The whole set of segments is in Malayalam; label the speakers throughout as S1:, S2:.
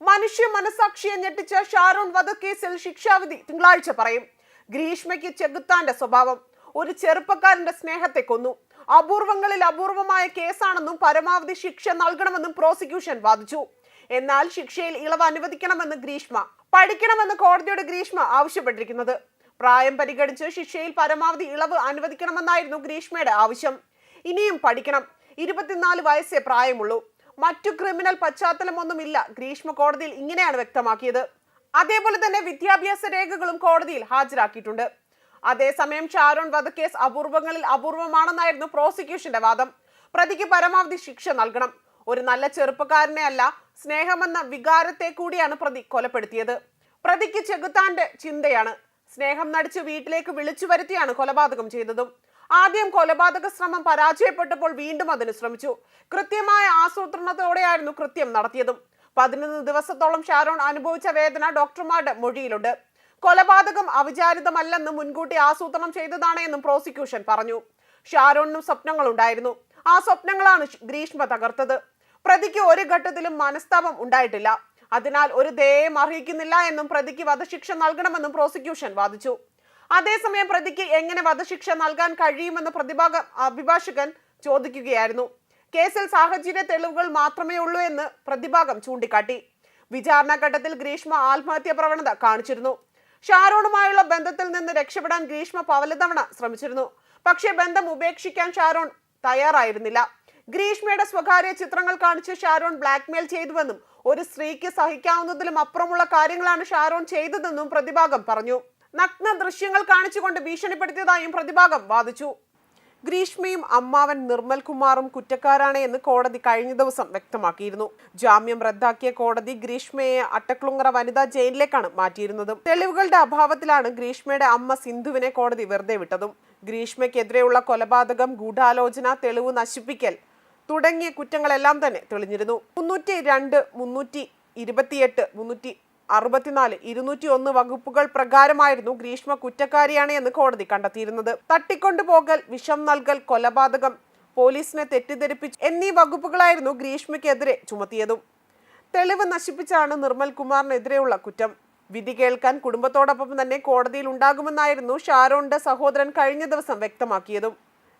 S1: മനുഷ്യ മനസാക്ഷിയെ ഞെട്ടിച്ച ഷാരോൺ വധക്കേസിൽ ശിക്ഷാവിധി തിങ്കളാഴ്ച പറയും. ഗ്രീഷ്മയ്ക്ക് ചെകുത്താന്റെ സ്വഭാവം. ഒരു ചെറുപ്പക്കാരന്റെ സ്നേഹത്തെ കൊന്നു. അപൂർവങ്ങളിൽ അപൂർവമായ കേസാണെന്നും പരമാവധി ശിക്ഷ നൽകണമെന്നും പ്രോസിക്യൂഷൻ വാദിച്ചു. എന്നാൽ ശിക്ഷയിൽ ഇളവ് അനുവദിക്കണമെന്ന് ഗ്രീഷ്മ പഠിക്കണമെന്ന് കോടതിയുടെ ഗ്രീഷ്മ ആവശ്യപ്പെട്ടിരിക്കുന്നത്. പ്രായം പരിഗണിച്ച് ശിക്ഷയിൽ പരമാവധി ഇളവ് അനുവദിക്കണമെന്നായിരുന്നു ഗ്രീഷ്മയുടെ ആവശ്യം. ഇനിയും പഠിക്കണം. ഇരുപത്തിനാല് വയസ്സേ പ്രായമുള്ളൂ. മറ്റു ക്രിമിനൽ പശ്ചാത്തലമൊന്നുമില്ല. ഗ്രീഷ്മ കോടതിയിൽ ഇങ്ങനെയാണ് വ്യക്തമാക്കിയത്. അതേപോലെ തന്നെ വിദ്യാഭ്യാസ രേഖകളും കോടതിയിൽ ഹാജരാക്കിയിട്ടുണ്ട്. അതേസമയം ഷാരോൺ വധക്കേസ് അപൂർവങ്ങളിൽ അപൂർവമാണെന്നായിരുന്നു പ്രോസിക്യൂഷന്റെ വാദം. പ്രതിക്ക് പരമാവധി ശിക്ഷ നൽകണം. ഒരു നല്ല ചെറുപ്പക്കാരനെ അല്ല സ്നേഹമെന്ന വികാരത്തെ കൂടിയാണ് പ്രതി കൊലപ്പെടുത്തിയത്. പ്രതിക്ക് ചെകുത്താന്റെ ചിന്തയാണ്. സ്നേഹം നടിച്ച് വീട്ടിലേക്ക് വിളിച്ചു വരുത്തിയാണ് കൊലപാതകം ചെയ്തതും. ആദ്യം കൊലപാതക ശ്രമം പരാജയപ്പെട്ടപ്പോൾ വീണ്ടും അതിന് ശ്രമിച്ചു. കൃത്യമായ ആസൂത്രണത്തോടെയായിരുന്നു കൃത്യം നടത്തിയതും. പതിനൊന്ന് ദിവസത്തോളം ഷാരോൺ അനുഭവിച്ച വേദന ഡോക്ടർമാരുടെ മൊഴിയിലുണ്ട്. കൊലപാതകം അവിചാരിതമല്ലെന്നും മുൻകൂട്ടി ആസൂത്രണം ചെയ്തതാണ് എന്നും പ്രോസിക്യൂഷൻ പറഞ്ഞു. ഷാരോണിനും സ്വപ്നങ്ങളുണ്ടായിരുന്നു. ആ സ്വപ്നങ്ങളാണ് ഗ്രീഷ്മ തകർത്തത്. പ്രതിക്ക് ഒരു ഘട്ടത്തിലും മനസ്താപം ഉണ്ടായിട്ടില്ല. അതിനാൽ ഒരു ദയം അർഹിക്കുന്നില്ല എന്നും പ്രതിക്ക് വധശിക്ഷ നൽകണമെന്നും പ്രോസിക്യൂഷൻ വാദിച്ചു. അതേസമയം പ്രതിക്ക് എങ്ങനെ വധശിക്ഷ നൽകാൻ കഴിയുമെന്ന് പ്രതിഭാഗ അഭിഭാഷകൻ ചോദിക്കുകയായിരുന്നു. കേസിൽ സാഹചര്യ തെളിവുകൾ മാത്രമേ ഉള്ളൂ എന്ന് പ്രതിഭാഗം ചൂണ്ടിക്കാട്ടി. വിചാരണഘട്ടത്തിൽ ഗ്രീഷ്മ ആത്മഹത്യാ പ്രവണത കാണിച്ചിരുന്നു. ഷാരോണുമായുള്ള ബന്ധത്തിൽ നിന്ന് രക്ഷപ്പെടാൻ ഗ്രീഷ്മ പലതവണ ശ്രമിച്ചിരുന്നു. പക്ഷേ ബന്ധം ഉപേക്ഷിക്കാൻ ഷാരോൺ തയ്യാറായിരുന്നില്ല. ഗ്രീഷ്മയുടെ സ്വകാര്യ ചിത്രങ്ങൾ കാണിച്ച് ഷാരോൺ ബ്ലാക്ക്മെയിൽ ചെയ്തുവെന്നും ഒരു സ്ത്രീക്ക് സഹിക്കാവുന്നതിലും അപ്പുറമുള്ള കാര്യങ്ങളാണ് ഷാരോൺ ചെയ്തതെന്നും പ്രതിഭാഗം പറഞ്ഞു. നഗ്ന ദൃശ്യങ്ങൾ കാണിച്ചുകൊണ്ട് ഭീഷണിപ്പെടുത്തിയതായും പ്രതിഭാഗം വാദിച്ചു. ഗ്രീഷ്മയും അമ്മാവൻ നിർമ്മൽ കുമാറും കുറ്റക്കാരാണ് എന്ന് കോടതി കഴിഞ്ഞ ദിവസം വ്യക്തമാക്കിയിരുന്നു. ജാമ്യം റദ്ദാക്കിയ കോടതി ഗ്രീഷ്മയെ അട്ടക്കുളുങ്ങറ വനിതാ ജയിലിലേക്കാണ് മാറ്റിയിരുന്നത്. തെളിവുകളുടെ അഭാവത്തിലാണ് ഗ്രീഷ്മയുടെ അമ്മ സിന്ധുവിനെ കോടതി വെറുതെ വിട്ടതും. ഗ്രീഷ്മയ്ക്കെതിരെയുള്ള കൊലപാതകം ഗൂഢാലോചന തെളിവ് നശിപ്പിക്കൽ തുടങ്ങിയ കുറ്റങ്ങളെല്ലാം തന്നെ തെളിഞ്ഞിരുന്നു. മുന്നൂറ്റി രണ്ട് മുന്നൂറ്റി ഇരുപത്തിയെട്ട് മുന്നൂറ്റി അറുപത്തിനാല് ഇരുന്നൂറ്റി ഒന്ന് വകുപ്പുകൾ പ്രകാരമായിരുന്നു ഗ്രീഷ്മ കുറ്റക്കാരിയാണ് എന്ന് കോടതി കണ്ടെത്തിയിരുന്നത്. തട്ടിക്കൊണ്ടുപോകൽ വിഷം നൽകൽ കൊലപാതകം പോലീസിനെ തെറ്റിദ്ധരിപ്പിച്ചു എന്നീ വകുപ്പുകളായിരുന്നു ഗ്രീഷ്മയ്ക്കെതിരെ ചുമത്തിയതും. തെളിവ് നശിപ്പിച്ചാണ് നിർമ്മൽ കുമാറിനെതിരെയുള്ള കുറ്റം. വിധി കേൾക്കാൻ കുടുംബത്തോടൊപ്പം തന്നെ കോടതിയിൽ ഉണ്ടാകുമെന്നായിരുന്നു ഷാരോണിന്റെ സഹോദരൻ കഴിഞ്ഞ ദിവസം വ്യക്തമാക്കിയതും.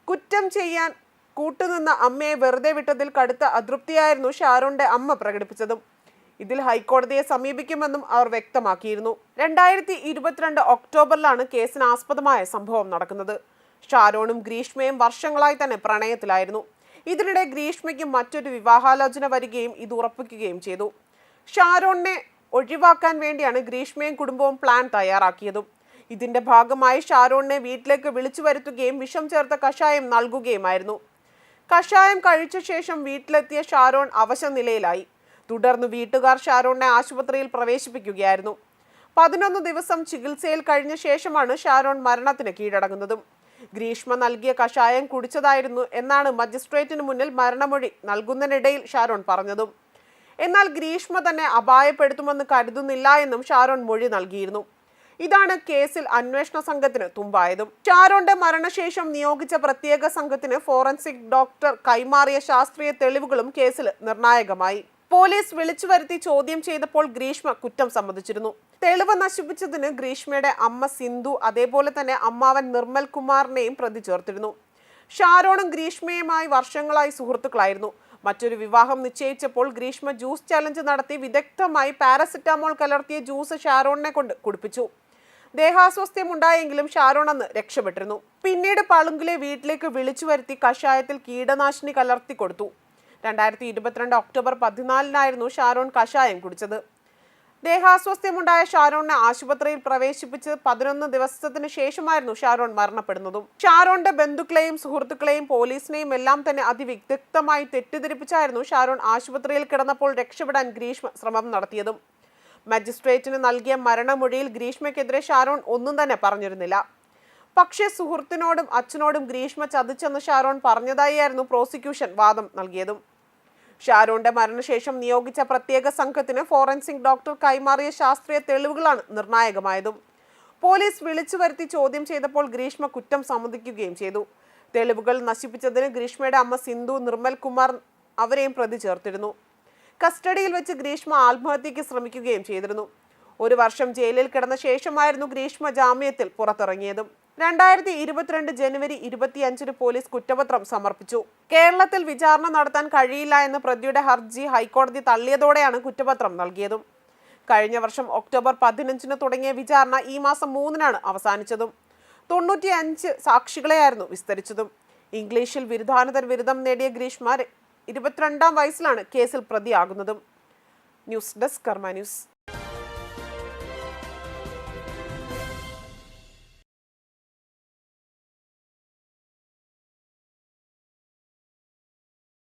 S1: കുറ്റം ചെയ്യാൻ കൂട്ടുനിന്ന അമ്മയെ വെറുതെ വിട്ടതിൽ കടുത്ത അതൃപ്തിയായിരുന്നു ഷാരോണിന്റെ അമ്മ പ്രകടിപ്പിച്ചതും. ഇതിൽ ഹൈക്കോടതിയെ സമീപിക്കുമെന്നും അവർ വ്യക്തമാക്കിയിരുന്നു. രണ്ടായിരത്തി ഇരുപത്തിരണ്ട് ഒക്ടോബറിലാണ് കേസിന് ആസ്പദമായ സംഭവം നടക്കുന്നത്. ഷാരോണും ഗ്രീഷ്മയും വർഷങ്ങളായി തന്നെ പ്രണയത്തിലായിരുന്നു. ഇതിനിടെ ഗ്രീഷ്മയ്ക്കും മറ്റൊരു വിവാഹാലോചന വരികയും ഇത് ഉറപ്പിക്കുകയും ചെയ്തു. ഷാരോണിനെ ഒഴിവാക്കാൻ വേണ്ടിയാണ് ഗ്രീഷ്മയും കുടുംബവും പ്ലാൻ തയ്യാറാക്കിയതും. ഇതിന്റെ ഭാഗമായി ഷാരോണിനെ വീട്ടിലേക്ക് വിളിച്ചു വരുത്തുകയും വിഷം ചേർത്ത കഷായം നൽകുകയുമായിരുന്നു. കഷായം കഴിച്ച ശേഷം വീട്ടിലെത്തിയ ഷാരോൺ അവശ നിലയിലായി തുടർന്ന് വീട്ടുകാർ ഷാരോണിനെ ആശുപത്രിയിൽ പ്രവേശിപ്പിക്കുകയായിരുന്നു. പതിനൊന്ന് ദിവസം ചികിത്സയിൽ കഴിഞ്ഞ ശേഷമാണ് ഷാരോൺ മരണത്തിന് കീഴടങ്ങുന്നതും. ഗ്രീഷ്മ നൽകിയ കഷായം കുടിച്ചതായിരുന്നു എന്നാണ് മജിസ്ട്രേറ്റിന് മുന്നിൽ മരണമൊഴി നൽകുന്നതിനിടയിൽ ഷാരോൺ പറഞ്ഞതും. എന്നാൽ ഗ്രീഷ്മ തന്നെ അപായപ്പെടുത്തുമെന്ന് കരുതുന്നില്ല എന്നും ഷാരോൺ മൊഴി നൽകിയിരുന്നു. ഇതാണ് കേസിൽ അന്വേഷണ സംഘത്തിന് തുമ്പായതും. ഷാരോന്റെ മരണശേഷം നിയോഗിച്ച പ്രത്യേക സംഘത്തിന് ഫോറൻസിക് ഡോക്ടർ കൈമാറിയ ശാസ്ത്രീയ തെളിവുകളും കേസിൽ നിർണായകമായി. പോലീസ് വിളിച്ചു വരുത്തി ചോദ്യം ചെയ്തപ്പോൾ ഗ്രീഷ്മ കുറ്റം സമ്മതിച്ചിരുന്നു. തെളിവ് നശിപ്പിച്ചതിന് ഗ്രീഷ്മയുടെ അമ്മ സിന്ധു അതേപോലെ തന്നെ അമ്മാവൻ നിർമ്മൽ കുമാറിനെയും പ്രതി ചേർത്തിരുന്നു. ഷാരോണും ഗ്രീഷ്മയുമായി വർഷങ്ങളായി സുഹൃത്തുക്കളായിരുന്നു. മറ്റൊരു വിവാഹം നിശ്ചയിച്ചപ്പോൾ ഗ്രീഷ്മ ജ്യൂസ് ചലഞ്ച് നടത്തി വിദഗ്ധമായി പാരസെറ്റാമോൾ കലർത്തിയ ജ്യൂസ് ഷാരോണിനെ കൊണ്ട് കുടിപ്പിച്ചു. ദേഹാസ്വസ്ഥ്യം ഉണ്ടായെങ്കിലും ഷാരോൺ അന്ന് രക്ഷപ്പെട്ടിരുന്നു. പിന്നീട് പളുങ്കിലെ വീട്ടിലേക്ക് വിളിച്ചു വരുത്തി കഷായത്തിൽ കീടനാശിനി കലർത്തി കൊടുത്തു. രണ്ടായിരത്തി ഇരുപത്തിരണ്ട് ഒക്ടോബർ പതിനാലിനായിരുന്നു ഷാരോൺ കഷായം കുടിച്ചത്. ദേഹാസ്വസ്ഥ്യമുണ്ടായ ഷാരോണിനെ ആശുപത്രിയിൽ പ്രവേശിപ്പിച്ച് പതിനൊന്ന് ദിവസത്തിന് ശേഷമായിരുന്നു ഷാരോൺ മരണപ്പെടുന്നതും. ഷാരോണിന്റെ ബന്ധുക്കളെയും സുഹൃത്തുക്കളെയും പോലീസിനെയും എല്ലാം തന്നെ അതിവിദഗ്ധമായി തെറ്റിദ്ധരിപ്പിച്ചായിരുന്നു ഷാരോൺ ആശുപത്രിയിൽ കിടന്നപ്പോൾ രക്ഷപ്പെടാൻ ഗ്രീഷ്മ ശ്രമം നടത്തിയതും. മജിസ്ട്രേറ്റിന് നൽകിയ മരണമൊഴിയിൽ ഗ്രീഷ്മയ്ക്കെതിരെ ഷാരോൺ ഒന്നും തന്നെ പറഞ്ഞിരുന്നില്ല. പക്ഷേ സുഹൃത്തിനോടും അച്ഛനോടും ഗ്രീഷ്മ ചതിച്ചെന്ന് ഷാരോൺ പറഞ്ഞതായിരുന്നു പ്രോസിക്യൂഷൻ വാദം നൽകിയതും. ഷാരോന്റെ മരണശേഷം നിയോഗിച്ച പ്രത്യേക സംഘത്തിന് ഫോറൻസിക് ഡോക്ടർ കൈമാറിയ ശാസ്ത്രീയ തെളിവുകളാണ് നിർണായകമായതും. പോലീസ് വിളിച്ചു വരുത്തി ചോദ്യം ചെയ്തപ്പോൾ ഗ്രീഷ്മ കുറ്റം സമ്മതിക്കുകയും ചെയ്തു. തെളിവുകൾ നശിപ്പിച്ചതിന് ഗ്രീഷ്മയുടെ അമ്മ സിന്ധു നിർമ്മൽ കുമാർ അവരെയും പ്രതി ചേർത്തിരുന്നു. കസ്റ്റഡിയിൽ വെച്ച് ഗ്രീഷ്മ ആത്മഹത്യയ്ക്ക് ശ്രമിക്കുകയും ചെയ്തിരുന്നു. ഒരു വർഷം ജയിലിൽ കിടന്ന ശേഷമായിരുന്നു ഗ്രീഷ്മ ജാമ്യത്തിൽ പുറത്തിറങ്ങിയതും. രണ്ടായിരത്തി ഇരുപത്തിരണ്ട് ജനുവരി ഇരുപത്തിയഞ്ചിന് പോലീസ് കുറ്റപത്രം സമർപ്പിച്ചു. കേരളത്തിൽ വിചാരണ നടത്താൻ കഴിയില്ല എന്ന പ്രതിയുടെ ഹർജി ഹൈക്കോടതി തള്ളിയതോടെയാണ് കുറ്റപത്രം നൽകിയതും. കഴിഞ്ഞ വർഷം ഒക്ടോബർ പതിനഞ്ചിന് തുടങ്ങിയ വിചാരണ ഈ മാസം മൂന്നിനാണ് അവസാനിച്ചതും. തൊണ്ണൂറ്റി അഞ്ച് സാക്ഷികളെയായിരുന്നു വിസ്തരിച്ചതും. ഇംഗ്ലീഷിൽ ബിരുദാനന്തര ബിരുദം നേടിയ ഗ്രീഷ്മ ഇരുപത്തിരണ്ടാം വയസ്സിലാണ് കേസിൽ പ്രതിയാകുന്നതും. News desk Karma news.